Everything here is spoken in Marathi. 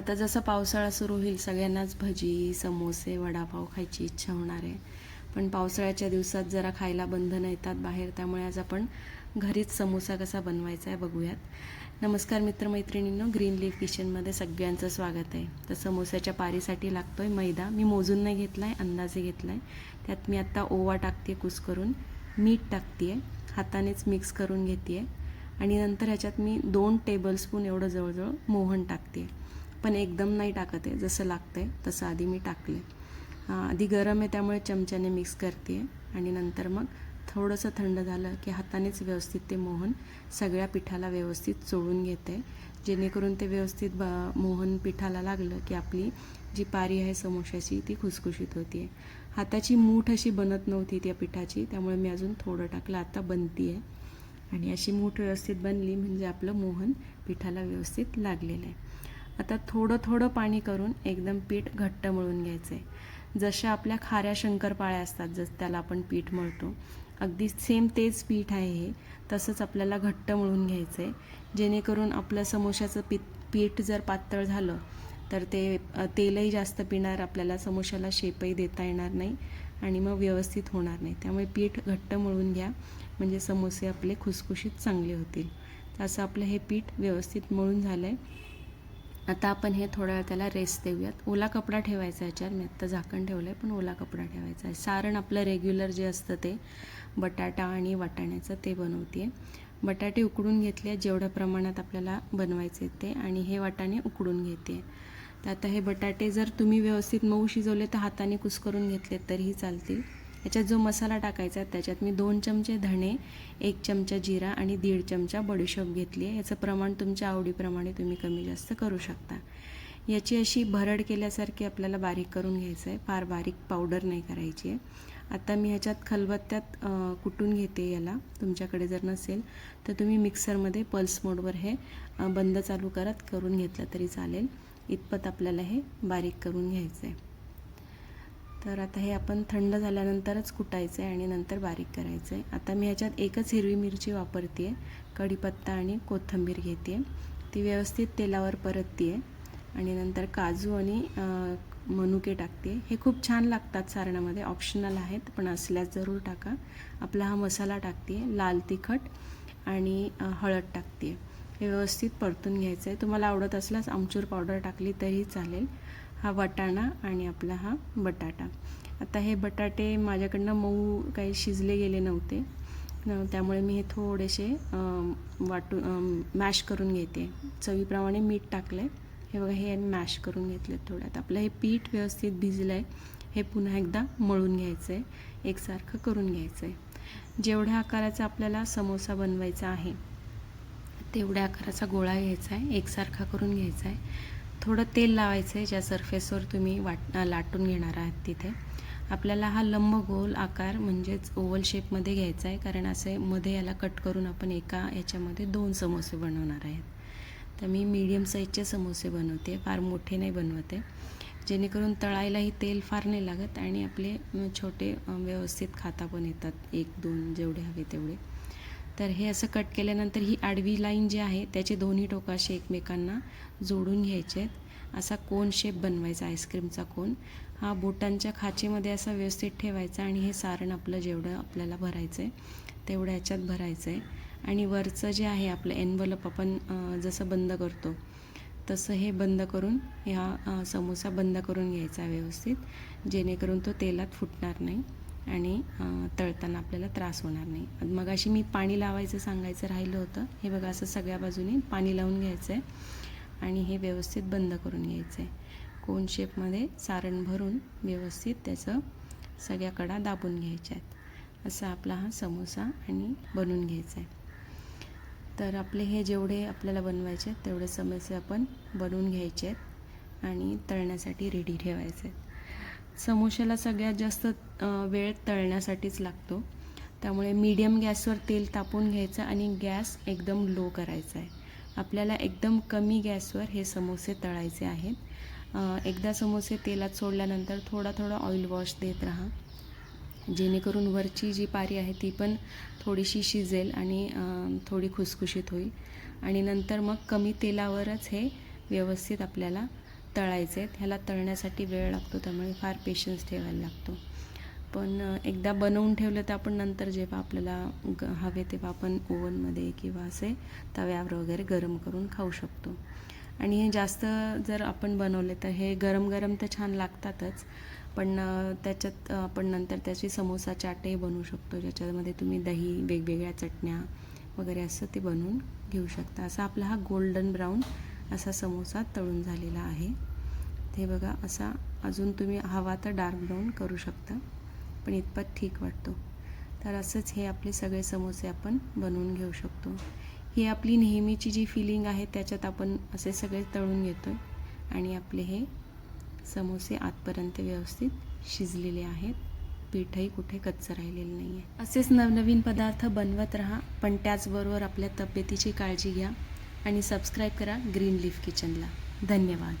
आता जसं पावसाळा सुरू होईल सगळ्यांनाच भजी समोसे वडापाव खायची इच्छा होणार आहे. पण पावसाळ्याच्या दिवसात जरा खायला बंधनं येतात बाहेर त्यामुळे आज आपण घरीच समोसा कसा बनवायचा आहे बघूयात. नमस्कार मित्रमैत्रिणींनो ग्रीन लीफ किचनमध्ये सगळ्यांचं स्वागत आहे. तर समोस्याच्या पारीसाठी लागतो आहे मैदा. मी मोजून नाही घेतला आहे अंदाजे घेतला आहे त्यात मी आत्ता ओवा टाकते कुस करून. मीठ टाकते आहे हातानेच मिक्स करून घेते आहे आणि नंतर ह्याच्यात मी दोन टेबलस्पून एवढं जवळजवळ मोहन टाकते आहे पण एकदम नाही टाकत आहे. जसं लागतं आहे तसं आधी मी टाकले आधी गरम आहे त्यामुळे चमच्याने मिक्स करते आहे आणि नंतर मग थोडंसं थंड झालं की हातानेच व्यवस्थित ते मोहन सगळ्या पिठाला व्यवस्थित चोळून घेते जेणेकरून ते व्यवस्थित ब मोहन पिठाला लागलं की आपली जी पारी आहे समोशाची ती खुसखुशीत होती आहे हाताची मूठ अशी बनत नव्हती त्या पिठाची त्यामुळे मी अजून थोडं टाकलं. आता बनती आहे आणि अशी मूठ व्यवस्थित बनली म्हणजे आपलं मोहन पिठाला व्यवस्थित लागलेलं आहे. आता थोडं थोडं पाणी करून एकदम पीठ घट्ट मळून घ्यायचं आहे जशा आपल्या खाऱ्या शंकरपाळ्या असतात जसं त्याला आपण पीठ मळतो. अगदी सेम तेच पीठ आहे हे. तसंच आपल्याला घट्ट मळून घ्यायचं आहे जेणेकरून आपलं समोशाचं पीठ पीठ जर पातळ झालं तर ते तेलही जास्त पिणार आपल्याला समोशाला शेपही देता येणार नाही आणि मग व्यवस्थित होणार नाही. त्यामुळे पीठ घट्ट मळून घ्या. म्हणजे समोसे आपले खुसखुशीत चांगले होतील. तर असं आपलं हे पीठ व्यवस्थित मळून झालं आहे आता आपण हे थोड्या वेळ त्याला रेस्ट देऊयात. ओला कपडा ठेवायचा याच्यावर. मी आत्ता झाकण ठेवलं आहे पण ओला कपडा ठेवायचा आहे. सारण आपलं रेग्युलर जे असतं ते बटाटा आणि वाटाण्याचं ते बनवते बटाटे उकडून घेतले जेवढ्या प्रमाणात आपल्याला बनवायचे ते आणि हे वाटाणे उकडून घेते. तर आता हे बटाटे जर तुम्ही व्यवस्थित मऊ शिजवले तर हाताने कुस्करून घेतले तरीही चालतील. याच्यात जो मसाला टाकायचा आहे त्याच्यात मी दोन चमचे धणे एक चमचा जिरा आणि दीड चमचा बडीशोप घेतली आहे. याचं प्रमाण तुमच्या आवडीप्रमाणे तुम्ही कमी जास्त करू शकता. याची अशी भरड केल्यासारखी आपल्याला बारीक करून घ्यायचं आहे. फार बारीक पावडर नाही करायची आहे. आता मी ह्याच्यात खलबत्त्यात कुटून घेते याला. तुमच्याकडे जर नसेल तर तुम्ही मिक्सरमध्ये पल्स मोडवर हे बंद चालू करत करून घेतलं तरी चालेल. इतपत आपल्याला हे बारीक करून घ्यायचं आहे तर आता हे आपण थंड झाल्यानंतरच कुटायचं आहे आणि नंतर बारीक करायचं आहे आता मी ह्याच्यात एकच हिरवी मिरची वापरते आहे कढीपत्ता आणि कोथिंबीर घेते ती व्यवस्थित तेलावर परतते आहे आणि नंतर काजू आणि मनुके टाकते हे खूप छान लागतात सारणामध्ये. ऑप्शनल आहेत पण असल्यास जरूर टाका. आपला हा मसाला टाकते लाल तिखट आणि हळद टाकते हे व्यवस्थित परतून घ्यायचं आहे तुम्हाला आवडत असल्यास आमचूर पावडर टाकली तरीही चालेल. हा वाटाणा आणि आपला हा बटाटा. आता हे बटाटे माझ्याकडनं मऊ काही शिजले गेले नव्हते. त्यामुळे मी हे थोडेसे वाटू वाटून मॅश करून घेते. चवीप्रमाणे मीठ टाकलं आहे हे बघा हे मॅश करून घेतले थोड्यात. आपलं हे पीठ व्यवस्थित भिजलं आहे हे पुन्हा एकदा मळून घ्यायचं आहे एकसारखं करून घ्यायचं आहे जेवढ्या आकाराचा आपल्याला समोसा बनवायचा आहे तेवढ्या आकाराचा गोळा घ्यायचा आहे एकसारखा करून घ्यायचा आहे थोडं तेल लावायचं आहे ज्या सरफेसवर तुम्ही वाट लाटून घेणार आहात तिथे. आपल्याला हा लंब गोल आकार म्हणजेच ओवल शेपमध्ये घ्यायचा आहे कारण असे मध्ये याला कट करून आपण एका याच्यामध्ये दोन समोसे बनवणार आहेत. तर मी मीडियम साईजचे समोसे बनवते फार मोठे नाही बनवते. जेणेकरून तळायलाही तेल फार नाही लागत आणि आपले छोटे व्यवस्थित खाता पण येतात एक दोन जेवढे हवे तेवढे. तर हे असं कट केल्यानंतर ही आडवी लाईन जी आहे त्याचे दोन्ही टोकं असे एकमेकांना जोडून घ्यायचे आहेत. असा कोन शेप बनवायचा आईस्क्रीमचा कोन. हा बोटांच्या खाचेमध्ये असा व्यवस्थित ठेवायचा आणि हे सारण आपलं जेवढं आपल्याला भरायचं आहे तेवढं याच्यात भरायचं आहे आणि वरचं जे आहे आपलं एनवलप आपण जसं बंद करतो तसं हे बंद करून ह्या समोसा बंद करून घ्यायचा व्यवस्थित. जेणेकरून तो तेलात फुटणार नाही. आणि तळताना आपल्याला त्रास होणार नाही. मग अशी मी पाणी लावायचं सांगायचं राहिलं होतं. हे बघा असं सगळ्या बाजूनी पाणी लावून घ्यायचं आहे आणि हे व्यवस्थित बंद करून घ्यायचं आहे कोन शेपमध्ये सारण भरून व्यवस्थित त्याचं सगळ्या कडा दाबून घ्यायच्या आहेत. असा आपला हा समोसा आणि बनवून घ्यायचा आहे तर आपले हे जेवढे आपल्याला बनवायचे आहेत तेवढे समोसे आपण बनवून घ्यायचे आहेत आणि तळण्यासाठी रेडी ठेवायचे आहेत. समोशाला सगळ्यात जास्त वेळ तळण्यासाठीच लागतो. त्यामुळे मीडियम गॅसवर तेल तापवून घ्यायचं आणि गॅस एकदम लो करायचा आहे. आपल्याला एकदम कमी गॅसवर हे समोसे तळायचे आहेत. एकदा समोसे तेलात सोडल्यानंतर थोडा थोडा ऑइल वॉश देत राहा. जेणेकरून वरची जी पारी आहे ती पण थोडीशी शिजेल आणि थोडी खुसखुशीत होईल. आणि नंतर मग कमी तेलावरच हे व्यवस्थित आपल्याला तळायचे आहेत ह्याला तळण्यासाठी वेळ लागतो त्यामुळे फार पेशन्स ठेवायला लागतो. पण एकदा बनवून ठेवलं तर आपण नंतर जेव्हा आपल्याला ग हवे तेव्हा आपण ओव्हनमध्ये किंवा असे तव्यावर वगैरे गरम करून खाऊ शकतो. आणि हे जास्त जर आपण बनवले तर हे गरम गरम तर छान लागतातच पण त्याच्यात आपण नंतर त्याची समोसा चाटही बनवू शकतो ज्याच्यामध्ये तुम्ही दही वेगवेगळ्या चटण्या वगैरे असं ते बनवून घेऊ शकता. असा आपला हा गोल्डन ब्राऊन असा समोसा तळून झालेला आहे. ते बघा असा अजून तुम्ही हवा तर डार्क ब्राऊन करू शकता पण इतपत ठीक वाटतो. तर असंच हे आपले सगळे समोसे आपण बनवून घेऊ शकतो. ही आपली नेहमीची जी फिलिंग आहे त्याच्यात आपण असे सगळे तळून घेतो आणि आपले हे समोसे आतपर्यंत व्यवस्थित शिजलेले आहेत. पीठही कुठे कच्चं राहिलेलं नाही आहे असेच नवनवीन पदार्थ बनवत राहा पण त्याचबरोबर आपल्या तब्येतीची काळजी घ्या. आणि सबस्क्राईब करा ग्रीन लीफ किचनला. धन्यवाद.